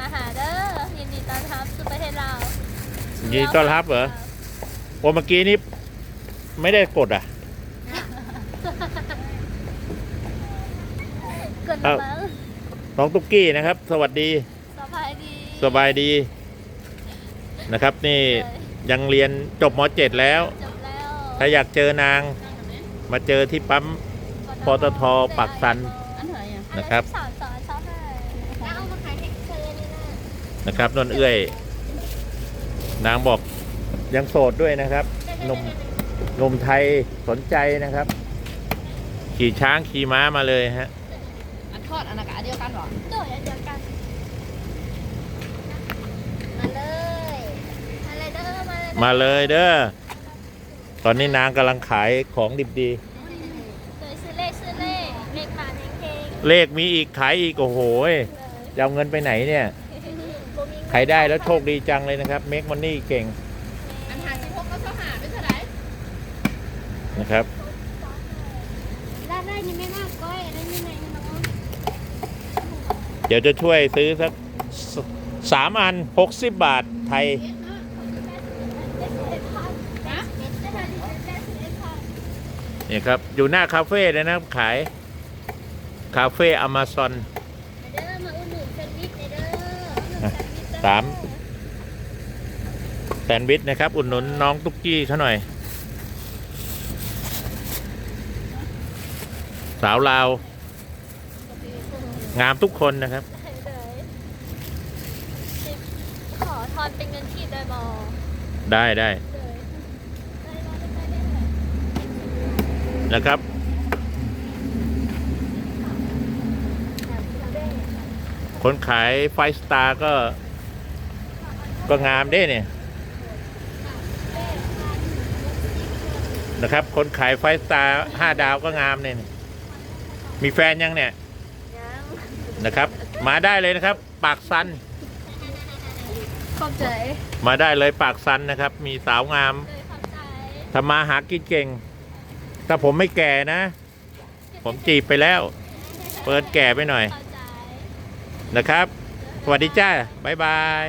มาหาเด้อยินดีต้อนรับสู่ประเทศลาวยินดีต้อนรับเหรอ โอ้เมื่อกี้นี้ไม่ได้กดอะเกิดเอ้า มั้งน้องตุ๊กกี้นะครับ สวัสดี สบายดีสบายดีนะครับ นี่ยังเรียนจบม .7 แล้ว จบแล้วถ้าอยากเจอนางมาเจอที่ปั๊ม ปตทปากสัน อันไหนอะนะครับสามสอนชอบให้แล้วเอามาขายให้เธอนี่ นะนะครับนนเอื้อย นางบอกยังโสดด้วยนะครับหนุ่มหนุ่มไทยสนใจนะครับ ขี่ช้างขี่ม้ามาเลยฮะอันทอดอันนั้นกับอันเดียวกันเหรอโดยอันเดียวกัน มาเลย มาเลยเด้อ มาเลยมาเลยเด้อตอนนี้นางกำลังขายของดิบดี โดยซื้อเลขซื้อเลขเลขมาเพลงเลขมีอีกขายอีกโอ้โหยจะเอาเงินไปไหนเนี่ย ใครได้แล้วโชคดีจังเลยนะครับเม k มันนี่เก่งอันหาสิบหกก็เท่าหาเป็นเท่าไหร่นะครับร้านได้นี่ไม่น่าก้อยได้ยังไงน้องเดี๋ยวจะช่วยซื้อสักสสามอันหกสิบบาทไทยนี่ครับ อยู่หน้าคาเฟ่เลยนะครับขาย คาเฟ่อเมซอน เด้อมาอุดหนุนแซนด์วิชเด้อ อะ สามแซนด์วิชนะครับอุดหนุนน้องตุ๊กกี้เขาหน่อย สาวลาว งามทุกคนนะครับ ขอทอนเป็นเงินที่ได้บอได้ได้เลยได้ได้ได้ได้นะครับ คนขายไฟสตาร์ก็ ก็งามเด้เนี่ยนะครับ คนขายไฟสตาร์ห้าดาวก็งามเนี่ยมีแฟนยังเนี่ยยังนะครับ มาได้เลยนะครับ ปากซันขอบใจ มาได้เลยปากซันนะครับ มีสาวงามเลยขอบใจทำมาหากินเก่ง ถ้าผมไม่แก่นะ ผมจีบไปแล้ว เปิดแก่ไปหน่อยขอบใจนะครับ สวัสดีจ้าบ๊ายบาย